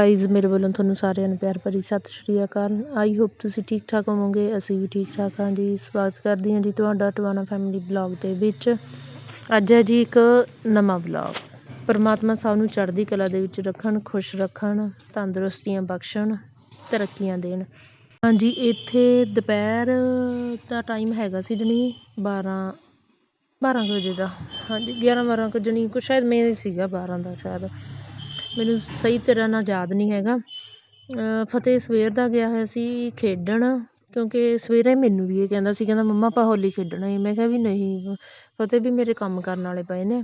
Guys ਮੇਰੇ ਵੱਲੋਂ ਤੁਹਾਨੂੰ ਸਾਰਿਆਂ ਨੂੰ ਪਿਆਰ ਭਰੀ ਸਤਿ ਸ਼੍ਰੀ ਅਕਾਲ। ਆਈ ਹੋਪ ਤੁਸੀਂ ਠੀਕ ਠਾਕ ਹੋਵੋਗੇ, ਅਸੀਂ ਵੀ ਠੀਕ ਠਾਕ ਹਾਂ ਜੀ। ਸਵਾਗਤ ਕਰਦੀ ਹਾਂ ਜੀ ਤੁਹਾਡਾ ਟਵਾਣਾ ਫੈਮਿਲੀ ਬਲੌਗ ਦੇ ਵਿੱਚ। ਅੱਜ ਹੈ ਜੀ ਇੱਕ ਨਵਾਂ ਬਲੌਗ ਪਰਮਾਤਮਾ ਸਭ ਨੂੰ ਚੜ੍ਹਦੀ ਕਲਾ ਦੇ ਵਿੱਚ ਰੱਖਣ, ਖੁਸ਼ ਰੱਖਣ, ਤੰਦਰੁਸਤੀਆਂ ਬਖਸ਼ਣ, ਤਰੱਕੀਆਂ ਦੇਣ। ਹਾਂਜੀ ਇੱਥੇ ਦੁਪਹਿਰ ਦਾ ਟਾਈਮ ਹੈਗਾ ਸੀ ਜਣੀ 12 12 ਕੁ ਵਜੇ ਦਾ। ਹਾਂਜੀ 11 12 ਕੁ ਜਣੀ ਕੁਛ ਸ਼ਾਇਦ ਮੈਂ ਸੀਗਾ 12 ਦਾ ਸ਼ਾਇਦ। ਮੈਨੂੰ ਸਹੀ ਤਰ੍ਹਾਂ ਨਾਲ ਯਾਦ ਨਹੀਂ ਹੈਗਾ। ਫਤਿਹ ਸਵੇਰ ਦਾ ਗਿਆ ਹੋਇਆ ਸੀ ਖੇਡਣ, ਕਿਉਂਕਿ ਸਵੇਰੇ ਮੈਨੂੰ ਵੀ ਇਹ ਕਹਿੰਦਾ ਸੀ, ਕਹਿੰਦਾ ਮੰਮਾ ਆਪਾਂ ਹੋਲੀ ਖੇਡਣਾ ਹੈ ਮੈਂ ਕਿਹਾ ਵੀ ਨਹੀਂ, ਫਤਿਹ ਵੀ ਮੇਰੇ ਕੰਮ ਕਰਨ ਵਾਲੇ ਪਏ ਨੇ।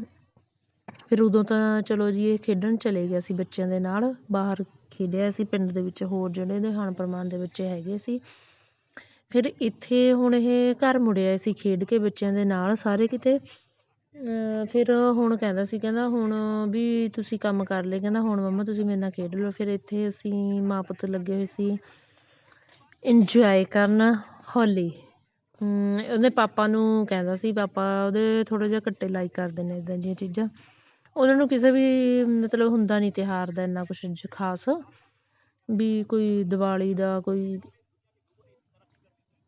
ਫਿਰ ਉਦੋਂ ਤਾਂ ਚਲੋ ਜੀ, ਇਹ ਖੇਡਣ ਚਲੇ ਗਿਆ ਸੀ ਬੱਚਿਆਂ ਦੇ ਨਾਲ। ਬਾਹਰ ਖੇਡਿਆ ਸੀ ਪਿੰਡ ਦੇ ਵਿੱਚ ਹੋਰ ਜਿਹੜੇ ਨੇ ਹਾਨ ਪ੍ਰਮਾਨ ਦੇ ਬੱਚੇ ਹੈਗੇ ਸੀ। ਫਿਰ ਇੱਥੇ ਹੁਣ ਇਹ ਘਰ ਮੁੜਿਆ ਸੀ ਖੇਡ ਕੇ ਬੱਚਿਆਂ ਦੇ ਨਾਲ, ਸਾਰੇ ਕਿਤੇ। ਫਿਰ ਹੁਣ ਕਹਿੰਦਾ ਸੀ, ਕਹਿੰਦਾ ਹੁਣ ਵੀ ਤੁਸੀਂ ਕੰਮ ਕਰ ਲਏ, ਕਹਿੰਦਾ ਹੁਣ ਮੰਮਾ ਤੁਸੀਂ ਮੇਰੇ ਨਾਲ ਖੇਡ ਲਓ। ਫਿਰ ਇੱਥੇ ਅਸੀਂ ਮਾਂ ਪੁੱਤ ਲੱਗੇ ਹੋਏ ਸੀ ਇੰਜੋਏ ਕਰਨ ਹੋਲੀ। ਉਹਦੇ ਪਾਪਾ ਨੂੰ ਕਹਿੰਦਾ ਸੀ, ਪਾਪਾ ਉਹਦੇ ਥੋੜ੍ਹਾ ਜਿਹਾ ਘੱਟੇ ਲਾਈਕ ਕਰਦੇ ਨੇ ਇੱਦਾਂ ਦੀਆਂ ਚੀਜ਼ਾਂ। ਉਹਨਾਂ ਨੂੰ ਕਿਸੇ ਵੀ ਮਤਲਬ ਹੁੰਦਾ ਨਹੀਂ ਤਿਉਹਾਰ ਦਾ ਇੰਨਾ ਕੁਛ ਖਾਸ। ਵੀ ਕੋਈ ਦਿਵਾਲੀ ਦਾ ਕੋਈ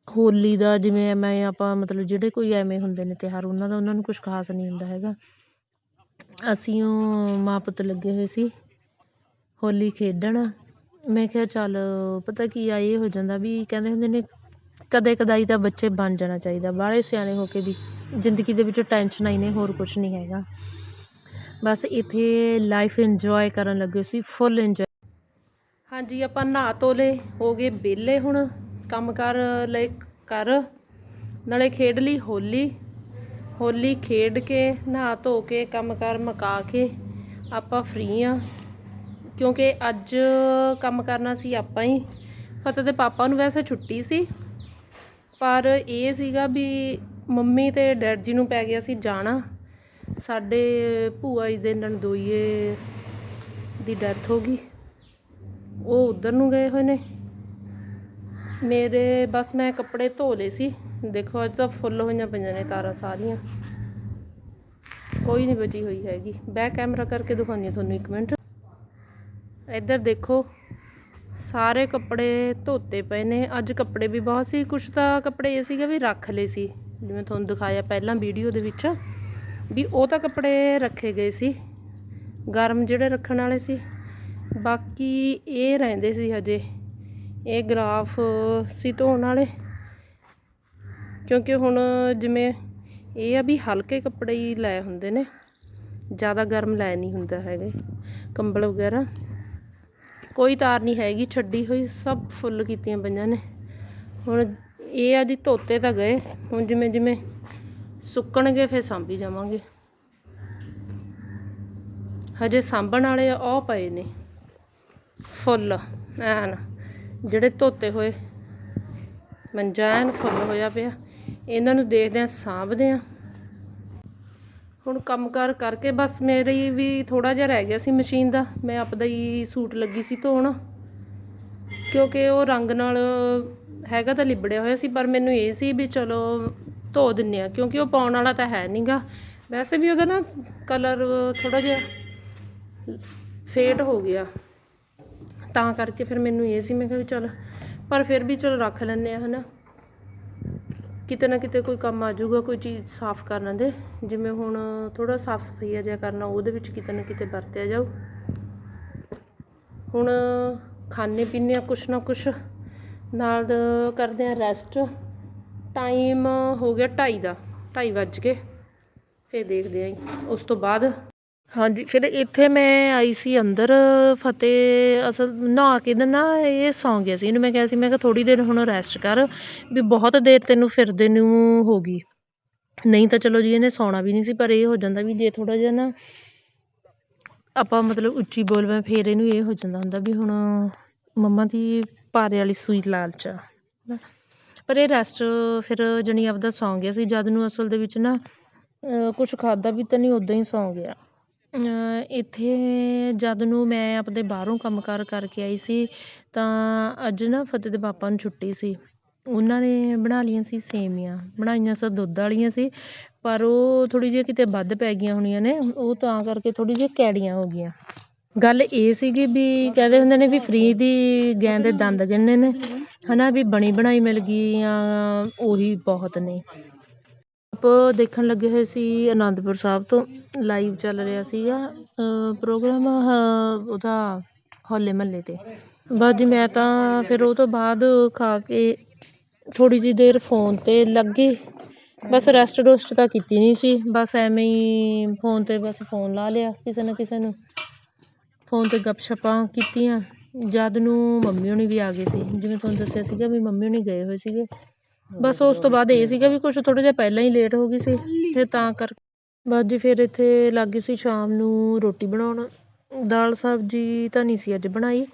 ਹੋਲੀ ਦਾ ਜਿਵੇਂ ਐਵੇਂ ਆਪਾਂ ਮਤਲਬ ਜਿਹੜੇ ਕੋਈ ਐਵੇਂ ਹੁੰਦੇ ਨੇ ਤਿਉਹਾਰ, ਉਹਨਾਂ ਦਾ ਉਹਨਾਂ ਨੂੰ ਕੁਛ ਖਾਸ ਨਹੀਂ ਹੁੰਦਾ ਹੈਗਾ। ਅਸੀਂ ਉਹ ਮਾਂ ਪੁੱਤ ਲੱਗੇ ਹੋਏ ਸੀ, ਹੋਲੀ ਖੇਡਣ। ਮੈਂ ਕਿਹਾ ਚੱਲ ਪਤਾ ਕੀ ਆ, ਇਹ ਹੋ ਜਾਂਦਾ ਵੀ ਕਹਿੰਦੇ ਹੁੰਦੇ ਨੇ, ਕਦੇ ਕਦਾਈ ਤਾਂ ਬੱਚੇ ਬਣ ਜਾਣਾ ਚਾਹੀਦਾ, ਬਾਹਲੇ ਸਿਆਣੇ ਹੋ ਕੇ ਵੀ ਜ਼ਿੰਦਗੀ ਦੇ ਵਿੱਚ ਟੈਨਸ਼ਨਾਂ ਹੀ ਨੇ, ਹੋਰ ਕੁਛ ਨਹੀਂ ਹੈਗਾ। ਬਸ ਇੱਥੇ ਲਾਈਫ ਇੰਜੋਏ ਕਰਨ ਲੱਗੇ ਸੀ ਫੁੱਲ ਇੰਜੋਏ ਹਾਂਜੀ, ਆਪਾਂ ਨਹਾ ਧੋ ਲਏ, ਹੋ ਗਏ ਵਿਹਲੇ ਹੁਣ। ਕੰਮ ਕਰ ਲਈ ਕਰ। ਨਾਲੇ ਖੇਡ ਲਈ ਹੋਲੀ। ਹੋਲੀ ਖੇਡ ਕੇ, ਨਹਾ ਧੋ ਕੇ, ਕੰਮ ਕਰ ਮਕਾ ਕੇ ਆਪਾਂ ਫ੍ਰੀ ਆ। ਕਿਉਂਕਿ ਅੱਜ ਕੰਮ ਕਰਨਾ ਸੀ ਆਪਾਂ ਹੀ। ਫਤਿਹ ਦੇ ਪਾਪਾ ਨੂੰ ਵੈਸੇ ਛੁੱਟੀ ਸੀ। ਪਰ ਇਹ ਸੀਗਾ ਵੀ ਮੰਮੀ ਤੇ ਡੈਡ ਜੀ ਨੂੰ ਪੈ ਗਿਆ ਸੀ ਜਾਣਾ। ਸਾਡੇ ਭੂਆ ਜੀ ਦੇ ਨਣਦੋਈਏ ਦੀ ਡੈਥ ਹੋ ਗਈ। ਉਹ ਉਧਰ ਨੂੰ ਗਏ ਹੋਏ ਨੇ। ਮੇਰੇ ਬਸ ਮੈਂ ਕੱਪੜੇ ਧੋ ਲਏ ਸੀ। ਦੇਖੋ, ਅੱਜ ਤਾਂ ਫੁੱਲ ਹੋਈਆਂ ਪਈਆਂ ਨੇ ਤਾਰਾਂ ਸਾਰੀਆਂ। ਕੋਈ ਨਹੀਂ ਬਚੀ ਹੋਈ ਹੈਗੀ। ਬੈਕ ਕੈਮਰਾ ਕਰਕੇ ਦਿਖਾਉਂਦੀ ਹਾਂ ਤੁਹਾਨੂੰ ਇੱਕ ਮਿੰਟ। ਇੱਧਰ ਦੇਖੋ, ਸਾਰੇ ਕੱਪੜੇ ਧੋਤੇ ਪਏ ਨੇ। ਅੱਜ ਕੱਪੜੇ ਵੀ ਬਹੁਤ ਸੀ। ਕੁਛ ਤਾਂ ਕੱਪੜੇ ਇਹ ਸੀਗੇ ਵੀ ਰੱਖ ਲਏ ਸੀ। ਜਿਵੇਂ ਤੁਹਾਨੂੰ ਦਿਖਾਇਆ ਪਹਿਲਾਂ ਵੀਡੀਓ ਦੇ ਵਿੱਚ, ਵੀ ਉਹ ਤਾਂ ਕੱਪੜੇ ਰੱਖੇ ਗਏ ਸੀ। ਗਰਮ ਜਿਹੜੇ ਰੱਖਣ ਵਾਲੇ ਸੀ। ਬਾਕੀ ਇਹ ਰਹਿੰਦੇ ਸੀ ਹਜੇ। ਇਹ ਗਰਾਫ ਸੀ ਧੋਣ ਵਾਲੇ। ਕਿਉਂਕਿ ਹੁਣ ਜਿਵੇਂ ਇਹ ਆ ਵੀ ਹਲਕੇ ਕੱਪੜੇ ਹੀ ਲੈ ਹੁੰਦੇ ਨੇ, ਜ਼ਿਆਦਾ ਗਰਮ ਲੈ ਨਹੀਂ ਹੁੰਦਾ ਹੈਗੇ, ਕੰਬਲ ਵਗੈਰਾ। ਕੋਈ ਤਾਰ ਨਹੀਂ ਹੈਗੀ, ਛੱਡੀ ਹੋਈ, ਸਭ ਫੁੱਲ ਕੀਤੀਆਂ ਪਈਆਂ ਨੇ। ਹੁਣ ਇਹ ਆ ਜੀ ਧੋਤੇ ਤਾਂ ਗਏ, ਹੁਣ ਜਿਵੇਂ ਜਿਵੇਂ ਸੁੱਕਣਗੇ ਫਿਰ ਸਾਂਭੀ ਜਾਵਾਂਗੇ। ਹਜੇ ਸਾਂਭਣ ਵਾਲੇ ਉਹ ਪਏ ਨੇ। ਫੁੱਲ, ਐਨ। ਜਿਹੜੇ ਧੋਤੇ ਹੋਏ ਮੰਜਾ ਐਨ ਫੁੱਲ ਹੋਇਆ ਪਿਆ। ਇਹਨਾਂ ਨੂੰ ਦੇਖਦੇ ਆ ਸਾਂਭਦੇ ਆ ਹੁਣ ਕੰਮਕਾਰ ਕਰਕੇ ਬਸ ਮੇਰੀ ਵੀ ਥੋੜਾ ਜਿਹਾ ਰਹਿ ਗਿਆ ਸੀ ਮਸ਼ੀਨ ਦਾ। ਮੈਂ ਆਪਦਾ ਹੀ ਸੂਟ ਲੱਗੀ ਸੀ ਧੋਣ, ਕਿਉਂਕਿ ਉਹ ਰੰਗ ਨਾਲ ਹੈਗਾ ਤਾਂ ਲਿਬੜਿਆ ਹੋਇਆ ਸੀ, ਪਰ ਮੈਨੂੰ ਇਹ ਸੀ ਵੀ ਚਲੋ ਧੋ ਦਿੰਨੇ ਆ ਕਿਉਂਕਿ ਉਹ ਪਾਉਣ ਵਾਲਾ ਤਾਂ ਹੈ ਨਹੀਂਗਾ ਵੈਸੇ ਵੀ ਉਹਦਾ ਨਾ ਕਲਰ ਥੋੜਾ ਜਿਹਾ ਫੇਟ ਹੋ ਗਿਆ। ਤਾਂ ਕਰਕੇ ਫਿਰ ਮੈਨੂੰ ਇਹ ਸੀ, ਮੈਂ ਕਿਹਾ ਵੀ ਚਲ, ਪਰ ਫਿਰ ਵੀ ਚਲ ਰੱਖ ਲੈਂਦੇ ਆ, ਹਨਾ। ਕਿਤੇ ਨਾ ਕਿਤੇ ਕੋਈ ਕੰਮ ਆ ਜਾਊਗਾ, ਕੋਈ ਚੀਜ਼ ਸਾਫ਼ ਕਰਨ ਦੇ, ਜਿਵੇਂ ਹੁਣ ਥੋੜਾ ਸਾਫ਼ ਸਫ਼ਾਈ ਜਿਹਾ ਕਰਨਾ, ਉਹਦੇ ਵਿੱਚ ਕਿਤੇ ਨਾ ਕਿਤੇ ਵਰਤਿਆ ਜਾਊ। ਹੁਣ ਖਾਣੇ ਪੀਣੇ ਆ ਕੁਛ ਨਾ ਕੁਛ, ਨਾਲ ਕਰਦੇ ਆ ਰੈਸਟ ਟਾਈਮ ਹੋ ਗਿਆ 2:30 ਦਾ 2:30 ਵੱਜ ਕੇ ਫਿਰ ਦੇਖਦੇ ਆਂ ਉਸ ਤੋਂ ਬਾਅਦ ਹਾਂਜੀ, ਫਿਰ ਇੱਥੇ ਮੈਂ ਆਈ ਸੀ ਅੰਦਰ, ਫਤਿਹ ਅਸਲ ਨਹਾ ਕੇ ਨਾ ਇਹ ਸੌਂ ਗਿਆ ਸੀ। ਇਹਨੂੰ ਮੈਂ ਕਿਹਾ ਸੀ, ਮੈਂ ਕਿਹਾ ਥੋੜ੍ਹੀ ਦੇਰ ਹੁਣ ਰੈਸਟ ਕਰ, ਵੀ ਬਹੁਤ ਦੇਰ ਤੈਨੂੰ ਫਿਰਦੇ ਨੂੰ ਹੋ ਗਈ। ਨਹੀਂ ਤਾਂ ਚਲੋ ਜੀ, ਇਹਨੇ ਸੌਣਾ ਵੀ ਨਹੀਂ ਸੀ, ਪਰ ਇਹ ਹੋ ਜਾਂਦਾ ਵੀ ਜੇ ਥੋੜ੍ਹਾ ਜਿਹਾ ਨਾ ਆਪਾਂ ਮਤਲਬ ਉੱਚੀ ਬੋਲਵੇਂ, ਫਿਰ ਇਹਨੂੰ ਇਹ ਹੋ ਜਾਂਦਾ ਹੁੰਦਾ ਵੀ ਹੁਣ ਮੰਮਾ ਦੀ ਪਾਰੇ ਵਾਲੀ ਸੂਈ ਲਾਲਚ ਪਰ ਇਹ ਰੈਸਟ ਫਿਰ ਜਣੀ ਆਪਦਾ ਸੌਂ ਗਿਆ ਸੀ, ਜਦ ਨੂੰ ਅਸਲ ਦੇ ਵਿੱਚ ਨਾ ਕੁਝ ਖਾਦਾ ਵੀ ਤਾਂ ਨਹੀਂ ਉਦਾਂ ਹੀ ਸੌਂ ਗਿਆ। ਇੱਥੇ ਜਦ ਨੂੰ ਮੈਂ ਆਪਣੇ ਬਾਹਰੋਂ ਕੰਮ ਕਾਰ ਕਰਕੇ ਆਈ ਸੀ, ਤਾਂ ਅੱਜ ਨਾ ਫਤਿਹ ਦੇ ਪਾਪਾ ਨੂੰ ਛੁੱਟੀ ਸੀ। ਉਹਨਾਂ ਨੇ ਬਣਾ ਲਈਆਂ ਸੀ ਸੇਵੀਆਂ ਬਣਾਈਆਂ ਸਾ, ਦੁੱਧ ਵਾਲੀਆਂ ਸੀ, ਪਰ ਉਹ ਥੋੜ੍ਹੀ ਜਿਹੀ ਕਿਤੇ ਵੱਧ ਪੈ ਗਈਆਂ ਹੋਣੀਆਂ ਨੇ, ਉਹ ਤਾਂ ਕਰਕੇ ਥੋੜ੍ਹੀ ਜਿਹੀ ਕੈੜੀਆਂ ਹੋ ਗਈਆਂ। ਗੱਲ ਇਹ ਸੀਗੀ ਵੀ ਕਹਿੰਦੇ ਹੁੰਦੇ ਨੇ ਵੀ ਫਰੀ ਦੀ ਗੈਂ ਦੇ ਦੰਦ ਗਿਣਨੇ ਨੇ ਹੈ ਨਾ ਵੀ ਬਣੀ ਬਣਾਈ ਮਿਲ ਗਈ ਜਾਂ ਉਹੀ ਬਹੁਤ ਨੇ। ਆਪ ਦੇਖਣ ਲੱਗੇ ਹੋਏ ਸੀ ਅਨੰਦਪੁਰ ਸਾਹਿਬ ਤੋਂ। ਲਾਈਵ ਚੱਲ ਰਿਹਾ ਸੀਗਾ ਪ੍ਰੋਗਰਾਮ ਉਹਦਾ ਹੋਲੇ ਮਹੱਲੇ ਤੇ। ਬਸ ਜੀ, ਮੈਂ ਤਾਂ ਫਿਰ ਉਹ ਤੋਂ ਬਾਅਦ ਖਾ ਕੇ ਥੋੜ੍ਹੀ ਜਿਹੀ ਦੇਰ ਫੋਨ 'ਤੇ ਲੱਗ। ਗਈ ਬਸ ਰੈਸਟ ਰੁਸਟ ਤਾਂ ਕੀਤੀ ਨਹੀਂ ਸੀ। ਬਸ ਐਵੇਂ ਹੀ ਫੋਨ 'ਤੇ ਬਸ ਫੋਨ ਲਾ ਲਿਆ ਕਿਸੇ ਨਾ ਕਿਸੇ ਨੂੰ। ਫੋਨ 'ਤੇ ਗੱਪ ਸ਼ੱਪਾਂ ਕੀਤੀਆਂ। ਜਦ ਨੂੰ ਮੰਮੀ ਹੋਣੀ ਵੀ ਆ ਗਏ ਸੀ। ਜਿਵੇਂ ਤੁਹਾਨੂੰ ਦੱਸਿਆ ਸੀਗਾ ਵੀ ਮੰਮੀ ਹੋਣੀ ਗਏ ਹੋਏ ਸੀਗੇ। ਬਸ ਉਸ ਤੋਂ ਬਾਅਦ ਇਹ ਸੀਗਾ ਵੀ ਕੁਛ ਥੋੜ੍ਹਾ ਜਿਹਾ ਪਹਿਲਾਂ ਹੀ ਲੇਟ ਹੋ ਗਈ ਸੀ ਫਿਰ ਤਾਂ ਕਰਕੇ ਬਸ ਜੀ ਫਿਰ ਇੱਥੇ ਲੱਗ ਗਈ ਸੀ ਸ਼ਾਮ ਨੂੰ ਰੋਟੀ ਬਣਾਉਣ। ਦਾਲ ਸਬਜ਼ੀ ਤਾਂ ਨਹੀਂ ਸੀ ਅੱਜ ਬਣਾਈ,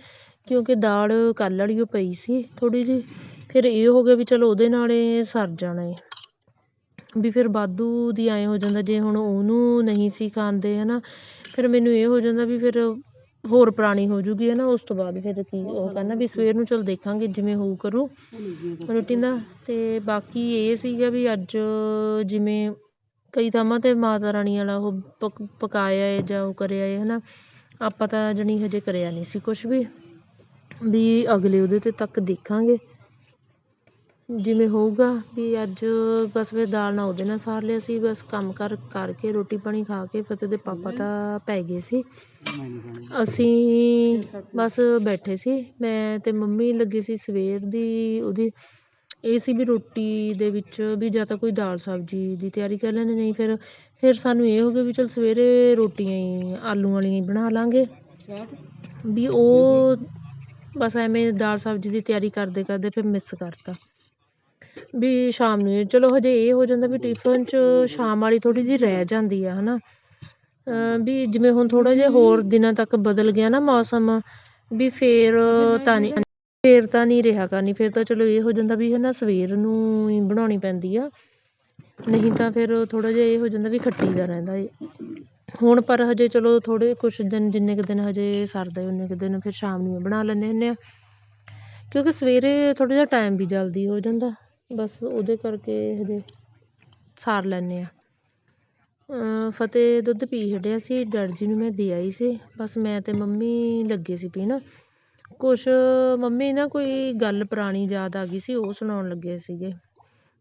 ਕਿਉਂਕਿ ਦਾਲ ਕੱਲ੍ਹ ਵਾਲੀ ਓ ਪਈ ਸੀ ਥੋੜ੍ਹੀ ਜਿਹੀ। ਫਿਰ ਇਹ ਹੋ ਗਿਆ ਵੀ ਚਲੋ ਉਹਦੇ ਨਾਲ ਏ ਸਰ ਜਾਣਾ ਏ। ਵੀ ਫਿਰ ਵਾਧੂ ਦੀ ਐਂ ਹੋ ਜਾਂਦਾ, ਜੇ ਹੁਣ ਉਹਨੂੰ ਨਹੀਂ ਸੀ ਖਾਂਦੇ ਹੈ ਨਾ ਫਿਰ ਮੈਨੂੰ ਇਹ ਹੋ ਜਾਂਦਾ ਵੀ ਫਿਰ ਹੋਰ ਪੁਰਾਣੀ ਹੋ ਜੂਗੀ ਹੈ ਨਾ, ਉਸ ਤੋਂ ਬਾਅਦ ਫਿਰ ਕੀ ਉਹ ਕਹਿੰਦਾ ਵੀ ਸਵੇਰ ਨੂੰ ਚਲ ਦੇਖਾਂਗੇ ਜਿਵੇਂ ਹੋਊ ਕਰੂ। ਰੋਟੀ ਦਾ ਅਤੇ ਬਾਕੀ ਇਹ ਸੀਗਾ ਵੀ ਅੱਜ ਜਿਵੇਂ ਕਈ ਥਾਵਾਂ 'ਤੇ ਮਾਤਾ ਰਾਣੀ ਵਾਲਾ ਉਹ ਪਕ, ਪਕਾਇਆ ਏ ਜਾਂ ਉਹ ਕਰਿਆ ਏ ਹੈ ਨਾ ਆਪਾਂ ਤਾਂ ਜਾਣੀ ਹਜੇ ਕਰਿਆ ਨਹੀਂ ਸੀ ਕੁਛ ਵੀ। ਵੀ ਅਗਲੇ ਉਹਦੇ 'ਤੇ ਤੱਕ ਦੇਖਾਂਗੇ। ਜਿਵੇਂ ਹੋਊਗਾ ਵੀ ਅੱਜ ਬਸ ਫਿਰ ਦਾਲ ਨਾਲ ਉਹਦੇ ਨਾਲ ਸਾਰ ਲਿਆ ਸੀ, ਬਸ ਕੰਮ ਕਰ, ਕਰਕੇ ਰੋਟੀ ਪਾਣੀ ਖਾ ਕੇ ਫਤਿਹ ਦੇ ਪਾਪਾ ਤਾਂ ਪੈ ਗਏ ਸੀ। ਅਸੀਂ ਬਸ ਬੈਠੇ ਸੀ, ਮੈਂ ਤੇ ਮੰਮੀ ਲੱਗੀ ਸੀ ਸਵੇਰ ਦੀ ਉਹਦੀ, ਇਹ ਸੀ ਵੀ ਰੋਟੀ ਦੇ ਵਿੱਚ ਵੀ ਜਾਂ ਤਾਂ ਕੋਈ ਦਾਲ ਸਬਜ਼ੀ ਦੀ ਤਿਆਰੀ ਕਰ ਲੈਂਦੇ, ਨਹੀਂ ਫਿਰ ਫਿਰ ਸਾਨੂੰ ਇਹ ਹੋ ਗਿਆ ਵੀ ਚੱਲ ਸਵੇਰੇ ਰੋਟੀਆਂ ਹੀ, ਆਲੂ ਵਾਲੀਆਂ ਹੀ ਬਣਾ ਲਾਂਗੇ। ਵੀ ਉਹ ਬਸ ਐਵੇਂ ਦਾਲ ਸਬਜ਼ੀ ਦੀ ਤਿਆਰੀ ਕਰਦੇ ਕਰਦੇ ਫਿਰ ਮਿਸ ਕਰਤਾ। ਵੀ ਸ਼ਾਮ ਨੂੰ ਚਲੋ ਹਜੇ ਇਹ ਹੋ ਜਾਂਦਾ ਵੀ ਟਿਫਨ 'ਚ ਸ਼ਾਮ ਵਾਲੀ ਥੋੜ੍ਹੀ ਜਿਹੀ ਰਹਿ ਜਾਂਦੀ ਆ ਹੈ ਨਾ ਵੀ ਜਿਵੇਂ ਹੁਣ ਥੋੜ੍ਹਾ ਜਿਹਾ ਹੋਰ ਦਿਨਾਂ ਤੱਕ ਬਦਲ ਗਿਆ ਨਾ ਮੌਸਮ, ਵੀ ਫਿਰ ਤਾਂ ਨਹੀਂ ਫਿਰ ਤਾਂ ਨਹੀਂ ਰਿਹਾ ਕਰਨੀ, ਫਿਰ ਤਾਂ ਚਲੋ ਇਹ ਹੋ ਜਾਂਦਾ ਵੀ ਹੈ ਨਾ ਸਵੇਰ ਨੂੰ ਹੀ ਬਣਾਉਣੀ ਪੈਂਦੀ ਆ। ਨਹੀਂ ਤਾਂ ਫਿਰ ਥੋੜ੍ਹਾ ਜਿਹਾ ਇਹ ਹੋ ਜਾਂਦਾ ਵੀ ਖੱਟੀ ਦਾ ਰਹਿੰਦਾ ਏ। ਹੁਣ ਪਰ ਹਜੇ ਚਲੋ ਥੋੜ੍ਹੇ ਕੁਛ ਦਿਨ ਜਿੰਨੇ ਕੁ ਦਿਨ ਹਜੇ ਸਰਦਾ ਉਨੇ ਕੁ ਦਿਨ ਫਿਰ ਸ਼ਾਮ ਨੂੰ ਬਣਾ ਲੈਂਦੇ ਹੁੰਦੇ ਹਾਂ ਕਿਉਂਕਿ ਸਵੇਰੇ ਥੋੜ੍ਹਾ ਜਿਹਾ ਟਾਈਮ ਵੀ ਜਲਦੀ ਹੋ ਜਾਂਦਾ। ਬਸ ਉਹਦੇ ਕਰਕੇ ਹਜੇ ਸਾਰ ਲੈਂਦੇ ਹਾਂ। ਫਤਿਹ ਦੁੱਧ ਪੀ ਹਟਿਆ ਸੀ, ਡੈਡ ਜੀ ਨੂੰ ਮੈਂ ਦੇ ਆਈ ਸੀ। ਬਸ ਮੈਂ ਤੇ ਮੰਮੀ ਲੱਗੇ ਸੀ ਪੀਣ। ਕੁਛ ਮੰਮੀ ਨਾ ਕੋਈ ਗੱਲ ਪੁਰਾਣੀ ਯਾਦ ਆ ਗਈ ਸੀ, ਉਹ ਸੁਣਾਉਣ ਲੱਗੇ ਸੀਗੇ।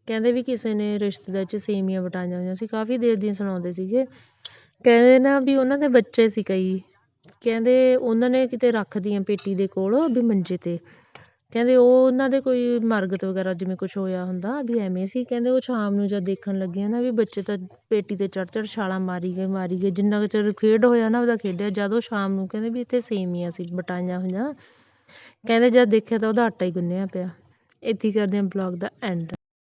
ਕਹਿੰਦੇ ਵੀ ਕਿਸੇ ਨੇ ਰਿਸ਼ਤੇਦਾਰ 'ਚ ਸੇਮੀਆਂ ਵਟਾਈਆਂ ਹੋਈਆਂ ਸੀ, ਕਾਫੀ ਦੇਰ ਦੀਆਂ ਸੁਣਾਉਂਦੇ ਸੀਗੇ। ਕਹਿੰਦੇ ਨਾ ਵੀ ਉਹਨਾਂ ਦੇ ਬੱਚੇ ਸੀ ਕਈ। ਕਹਿੰਦੇ ਉਹਨਾਂ ਨੇ ਕਿਤੇ ਰੱਖਦੀਆਂ ਪੇਟੀ ਦੇ ਕੋਲ ਵੀ ਮੰਜੇ 'ਤੇ। ਕਹਿੰਦੇ ਉਹ ਉਹਨਾਂ ਦੇ ਕੋਈ ਮਰਗਤ ਵਗੈਰਾ ਜਿਵੇਂ ਕੁਛ ਹੋਇਆ ਹੁੰਦਾ ਵੀ ਐਵੇਂ ਸੀ, ਕਹਿੰਦੇ ਉਹ ਸ਼ਾਮ ਨੂੰ ਜਦ ਦੇਖਣ ਲੱਗੇ ਨਾ ਵੀ ਬੱਚੇ ਤਾਂ ਪੇਟੀ 'ਤੇ ਚੜ੍ਹ ਚੜ੍ਹ ਛਾਲਾਂ ਮਾਰੀ ਗਏ ਮਾਰੀ ਗਏ, ਜਿੰਨਾ ਕੁ ਚਿਰ ਖੇਡ ਹੋਇਆ ਨਾ ਉਹਦਾ ਖੇਡਿਆ, ਜਦ ਉਹ ਸ਼ਾਮ ਨੂੰ ਕਹਿੰਦੇ ਵੀ ਇੱਥੇ ਸੇਮੀਆਂ ਸੀ ਵਟਾਈਆਂ ਹੋਈਆਂ। ਕਹਿੰਦੇ ਜਦ ਦੇਖਿਆ ਤਾਂ ਉਹਦਾ ਆਟਾ ਹੀ ਗੁੰਨਿਆ ਪਿਆ। ਇੱਥੇ ਕਰਦੇ ਹਾਂ ਬਲੌਗ ਦਾ ਐਂਡ